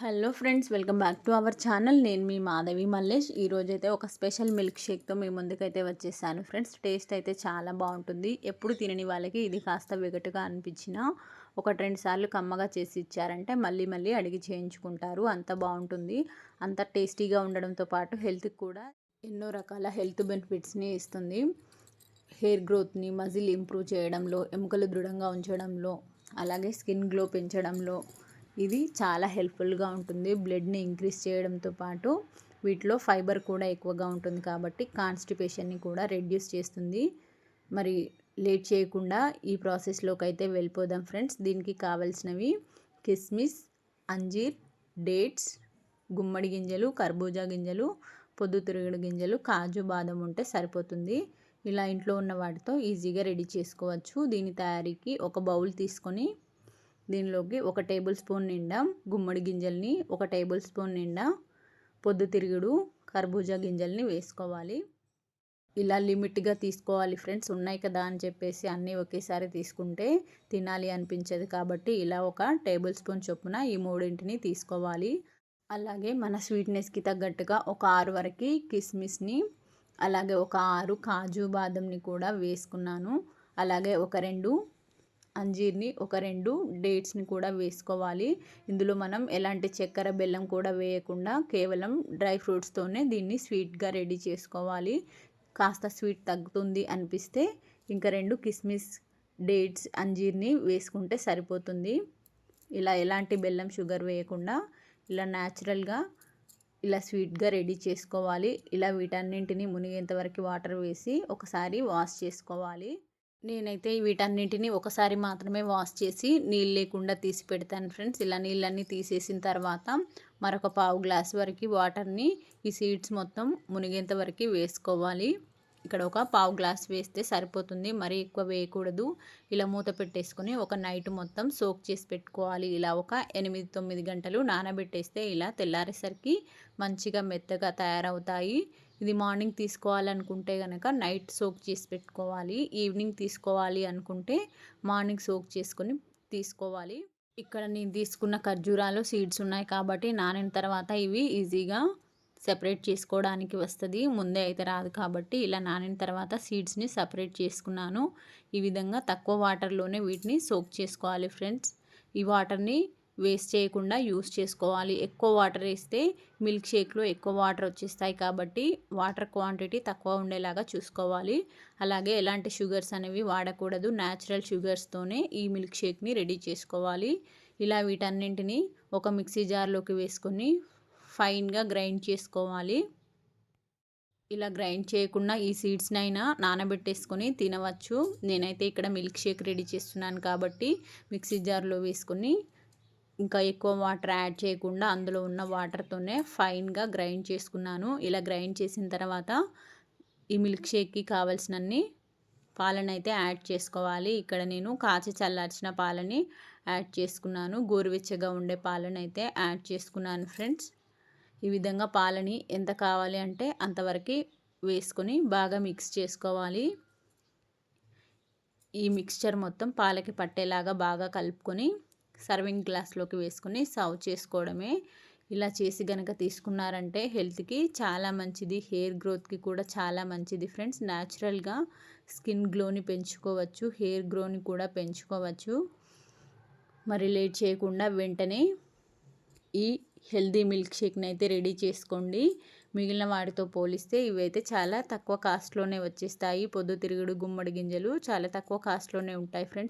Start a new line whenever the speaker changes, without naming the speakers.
Hello friends welcome back to our channel. నేను మీ మాధవి మల్లేష్. ఈరోజైతే అయితే ఒక స్పెషల్ మిల్క్ షేక్తో మీ ముందుకైతే వచ్చేసాను ఫ్రెండ్స్. టేస్ట్ అయితే చాలా బాగుంటుంది. ఎప్పుడు తినని వాళ్ళకి ఇది కాస్త వెగటుగా అనిపించిన ఒక రెండు సార్లు కమ్మగా చేసి ఇచ్చారంటే మళ్ళీ మళ్ళీ అడిగి చేయించుకుంటారు. అంత బాగుంటుంది. అంత టేస్టీగా ఉండడంతో పాటు హెల్త్కి కూడా ఎన్నో రకాల హెల్త్ బెనిఫిట్స్ని ఇస్తుంది. హెయిర్ గ్రోత్ని మజిల్ ఇంప్రూవ్ చేయడంలో ఎముకలు దృఢంగా ఉంచడంలో అలాగే స్కిన్ గ్లో పెంచడంలో ఇది చాలా హెల్ప్ఫుల్గా ఉంటుంది. బ్లడ్ని ఇంక్రీజ్ చేయడంతో పాటు వీటిలో ఫైబర్ కూడా ఎక్కువగా ఉంటుంది కాబట్టి కాన్స్టిపేషన్ని కూడా రెడ్యూస్ చేస్తుంది. మరి లేట్ చేయకుండా ఈ ప్రాసెస్లోకి అయితే వెళ్ళిపోదాం ఫ్రెండ్స్. దీనికి కావలసినవి కిస్మిస్ అంజీర్ డేట్స్ గుమ్మడి గింజలు కర్బూజా గింజలు పొద్దుతిరుగుడు గింజలు కాజు బాదం ఉంటే సరిపోతుంది. ఇలా ఇంట్లో ఉన్న వాటితో ఈజీగా రెడీ చేసుకోవచ్చు. దీని తయారీకి ఒక బౌల్ తీసుకొని దీనిలోకి ఒక టేబుల్ స్పూన్ నిండా గుమ్మడి గింజల్ని ఒక టేబుల్ స్పూన్ నిండా పొద్దుతిరుగుడు కర్బూజా గింజల్ని వేసుకోవాలి. ఇలా లిమిట్గా తీసుకోవాలి ఫ్రెండ్స్. ఉన్నాయి కదా అని చెప్పేసి అన్నీ ఒకేసారి తీసుకుంటే తినాలి అనిపించదు కాబట్టి ఇలా ఒక టేబుల్ స్పూన్ చొప్పున ఈ మూడింటిని తీసుకోవాలి. అలాగే మన స్వీట్నెస్కి తగ్గట్టుగా ఒక ఆరు వరకు కిస్మిస్ని అలాగే ఒక ఆరు కాజు బాదంని కూడా వేసుకున్నాను. అలాగే ఒక రెండు అంజీర్ని ఒక రెండు డేట్స్ని కూడా వేసుకోవాలి. ఇందులో మనం ఎలాంటి చక్కెర బెల్లం కూడా వేయకుండా కేవలం డ్రై ఫ్రూట్స్తోనే దీన్ని స్వీట్గా రెడీ చేసుకోవాలి. కాస్త స్వీట్ తగ్గుతుంది అనిపిస్తే ఇంకా రెండు కిస్మిస్ డేట్స్ అంజీర్ని వేసుకుంటే సరిపోతుంది. ఇలా ఎలాంటి బెల్లం షుగర్ వేయకుండా ఇలా న్యాచురల్గా ఇలా స్వీట్గా రెడీ చేసుకోవాలి. ఇలా వీటన్నింటిని మునిగేంత వరకు వాటర్ వేసి ఒకసారి వాష్ చేసుకోవాలి. నేనైతే వీటన్నింటిని ఒకసారి మాత్రమే వాష్ చేసి నీళ్ళు లేకుండా తీసి పెడతాను ఫ్రెండ్స్. ఇలా నీళ్ళన్నీ తీసేసిన తర్వాత మరొక పావు గ్లాస్ వరకు వాటర్ని ఈ సీడ్స్ మొత్తం మునిగేంత వరకు వేసుకోవాలి. ఇక్కడ ఒక పావు గ్లాస్ వేస్తే సరిపోతుంది. మరీ ఎక్కువ వేయకూడదు. ఇలా మూత పెట్టేసుకొని ఒక నైట్ మొత్తం సోక్ చేసి పెట్టుకోవాలి. ఇలా ఒక ఎనిమిది తొమ్మిది గంటలు నానబెట్టేస్తే ఇలా తెల్లారేసరికి మంచిగా మెత్తగా తయారవుతాయి. ఇది మార్నింగ్ తీసుకోవాలనుకుంటే కనుక నైట్ సోక్ చేసి పెట్టుకోవాలి ఈవినింగ్ తీసుకోవాలి అనుకుంటే మార్నింగ్ సోక్ చేసుకొని తీసుకోవాలి. ఇక్కడ నేను తీసుకున్న ఖర్జూరాలు సీడ్స్ ఉన్నాయి కాబట్టి నానిన తర్వాత ఇవి ఈజీగా సెపరేట్ చేసుకోవడానికి వస్తుంది. ముందే అయితే రాదు కాబట్టి ఇలా నానిన తర్వాత సీడ్స్ని సపరేట్ చేసుకున్నాను. ఈ విధంగా తక్కువ వాటర్లోనే వీటిని సోక్ చేసుకోవాలి ఫ్రెండ్స్. ఈ వాటర్ని వేస్ట్ చేయకుండా యూస్ చేసుకోవాలి. ఎక్కువ వాటర్ వేస్తే మిల్క్ షేక్లో ఎక్కువ వాటర్ వచ్చేస్తాయి కాబట్టి వాటర్ క్వాంటిటీ తక్కువ ఉండేలాగా చూసుకోవాలి. అలాగే ఎలాంటి షుగర్స్ అనేవి వాడకూడదు. న్యాచురల్ షుగర్స్తోనే ఈ మిల్క్ షేక్ని రెడీ చేసుకోవాలి. ఇలా వీటన్నింటినీ ఒక మిక్సీ జార్లోకి వేసుకొని ఫైన్గా గ్రైండ్ చేసుకోవాలి. ఇలా గ్రైండ్ చేయకుండా ఈ సీడ్స్ని అయినా నానబెట్టేసుకొని తినవచ్చు. నేనైతే ఇక్కడ మిల్క్ షేక్ రెడీ చేస్తున్నాను కాబట్టి మిక్సీ జార్లో వేసుకొని ఇంకా ఎక్కువ వాటర్ యాడ్ చేయకుండా అందులో ఉన్న వాటర్తోనే ఫైన్గా గ్రైండ్ చేసుకున్నాను. ఇలా గ్రైండ్ చేసిన తర్వాత ఈ మిల్క్ షేక్కి కావాల్సినన్ని పాలను అయితే యాడ్ చేసుకోవాలి. ఇక్కడ నేను కాచి చల్లార్చిన పాలని యాడ్ చేసుకున్నాను. గోరువెచ్చగా ఉండే పాలను అయితే యాడ్ చేసుకున్నాను ఫ్రెండ్స్. ఈ విధంగా పాలని ఎంత కావాలి అంటే అంతవరకు వేసుకొని బాగా మిక్స్ చేసుకోవాలి. ఈ మిక్స్చర్ మొత్తం పాలకి పట్టేలాగా బాగా కలుపుకొని సర్వింగ్ గ్లాస్లోకి వేసుకొని సర్వ్ చేసుకోవడమే. ఇలా చేసి గనక తీసుకున్నారంటే హెల్త్కి చాలా మంచిది హెయిర్ గ్రోత్కి కూడా చాలా మంచిది ఫ్రెండ్స్. న్యాచురల్గా స్కిన్ గ్లోని పెంచుకోవచ్చు హెయిర్ గ్రోని కూడా పెంచుకోవచ్చు. మరి లేట్ చేయకుండా వెంటనే ఈ హెల్దీ మిల్క్ షేక్ని అయితే రెడీ చేసుకోండి. మిగిలిన వాటితో పోలిస్తే ఇవైతే చాలా తక్కువ కాస్ట్లోనే వచ్చేస్తాయి. పొద్దుతిరుగుడు గుమ్మడి గింజలు చాలా తక్కువ కాస్ట్లోనే ఉంటాయి ఫ్రెండ్స్.